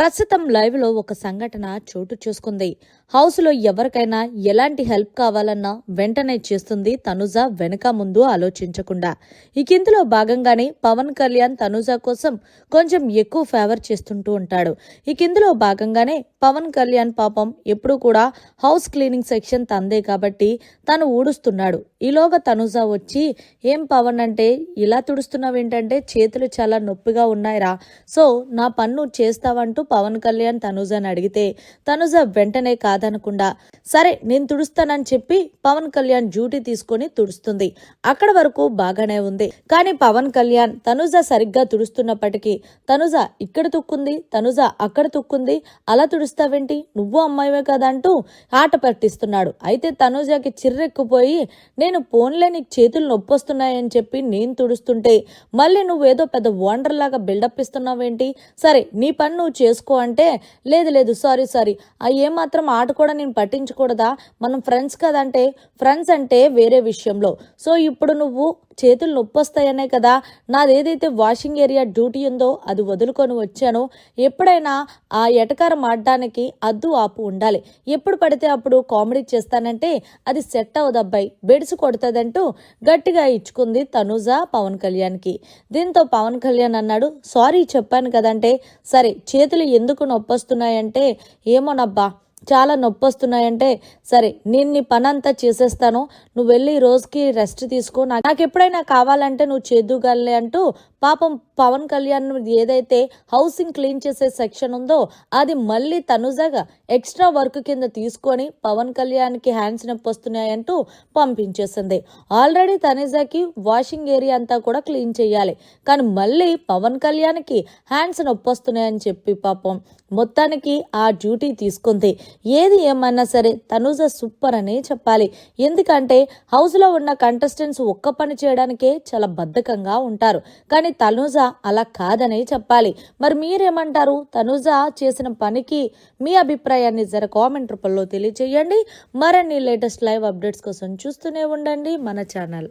ప్రస్తుతం లైవ్లో ఒక సంఘటన చోటు చేసుకుంది. హౌస్లో ఎవరికైనా ఎలాంటి హెల్ప్ కావాలన్నా వెంటనే చేస్తుంది తనుజ వెనక ముందు ఆలోచించకుండా. ఈ కిందలో భాగంగానే పవన్ కళ్యాణ్ తనుజ కోసం కొంచెం ఎక్కువ ఫేవర్ చేస్తుంటూ ఉంటాడు. ఈ కిందలో భాగంగానే పవన్ కళ్యాణ్ పాపం ఎప్పుడు కూడా హౌస్ క్లీనింగ్ సెక్షన్ తందే కాబట్టి తను ఊడుస్తున్నాడు. ఈలోగా తనుజ వచ్చి ఏం పవన్ అంటే ఇలా తుడుస్తున్నావేంటంటే చేతులు చాలా నొప్పిగా ఉన్నాయిరా. సో నా పన్ను చేస్తావంటూ పవన్ కళ్యాణ్ తనుజని అడిగితే తనుజ వెంటనే కాదనకుండా సరే నేను తుడుస్తానని చెప్పి పవన్ కళ్యాణ్ డ్యూటీ తీసుకొని తుడుస్తుంది. అక్కడ వరకు బాగానే ఉంది. కానీ పవన్ కళ్యాణ్ తనుజ సరిగ్గా తుడుస్తున్నప్పటికీ తనుజ ఇక్కడ తుక్కుంది తనుజ అక్కడ తుక్కుంది. అలా తుడుస్తావేంటి? నువ్వు అమ్మాయివే కదా అంటూ ఆట పట్టిస్తున్నాడు. అయితే తనుజకి చిర్రెక్కుపోయి నేను పోన్లే నీకు చేతులు నొప్పి వస్తున్నాయని చెప్పి నేను తుడుస్తుంటే మళ్ళీ నువ్వేదో పెద్ద వండర్ లాగా బిల్డప్ ఇస్తున్నావేంటి? సరే నీ పని నువ్వు చేసుకో అంటే లేదు లేదు సారీ సారీ. ఆ ఏమాత్రం ఆట కూడా నేను పట్టించకూడదా? మనం ఫ్రెండ్స్ కదంటే ఫ్రెండ్స్ అంటే వేరే విషయంలో. సో ఇప్పుడు నువ్వు చేతులు నొప్పొస్తాయనే కదా? నాదేదైతే వాషింగ్ ఏరియా డ్యూటీ ఉందో అది వదులుకొని వచ్చానో ఎప్పుడైనా ఆ ఎటకారం ఆడడానికి అద్దు ఆపు ఉండాలి. ఎప్పుడు పడితే అప్పుడు కామెడీ చేస్తానంటే అది సెట్ అవ్వదబ్బాయి బెడిసి కొడుతుందంటూ గట్టిగా ఇచ్చుకుంది తనుజా పవన్ కళ్యాణ్కి. దీంతో పవన్ కళ్యాణ్ అన్నాడు సారీ చెప్పాను కదంటే సరే చేతులు ఎందుకు నొప్పి వస్తున్నాయంటే ఏమోనబ్బా చాలా నొప్పి వస్తున్నాయంటే సరే నేను నీ పని అంతా చేసేస్తాను నువ్వు వెళ్ళి రోజుకి రెస్ట్ తీసుకో నాకు ఎప్పుడైనా కావాలంటే నువ్వు చేద్దుగలే అంటూ పాపం పవన్ కళ్యాణ్ ఏదైతే హౌసింగ్ క్లీన్ చేసే సెక్షన్ ఉందో అది మళ్ళీ తనుజగా ఎక్స్ట్రా వర్క్ కింద తీసుకొని పవన్ కళ్యాణ్కి హ్యాండ్స్ నొప్పి వస్తున్నాయంటూ పంపించేసింది. ఆల్రెడీ తనుజకి వాషింగ్ ఏరియా అంతా కూడా క్లీన్ చేయాలి. కానీ మళ్ళీ పవన్ కళ్యాణ్కి హ్యాండ్స్ నొప్పి వస్తున్నాయని చెప్పి పాపం మొత్తానికి ఆ డ్యూటీ తీసుకుంది. ఏది ఏమన్నా సరే తనుజ సూపర్ అనే చెప్పాలి. ఎందుకంటే హౌస్లో ఉన్న కంటెస్టెంట్స్ ఒక్క పని చేయడానికే చాలా బద్ధకంగా ఉంటారు. కానీ కానీ తనుజ అలా కాదనే చెప్పాలి. మరి మీరేమంటారు? తనుజ చేసిన పనికి మీ అభిప్రాయాన్ని జర కామెంట్ రూపంలో తెలియచేయండి. మరిన్ని లేటెస్ట్ లైవ్ అప్డేట్స్ కోసం చూస్తూనే ఉండండి మన ఛానల్.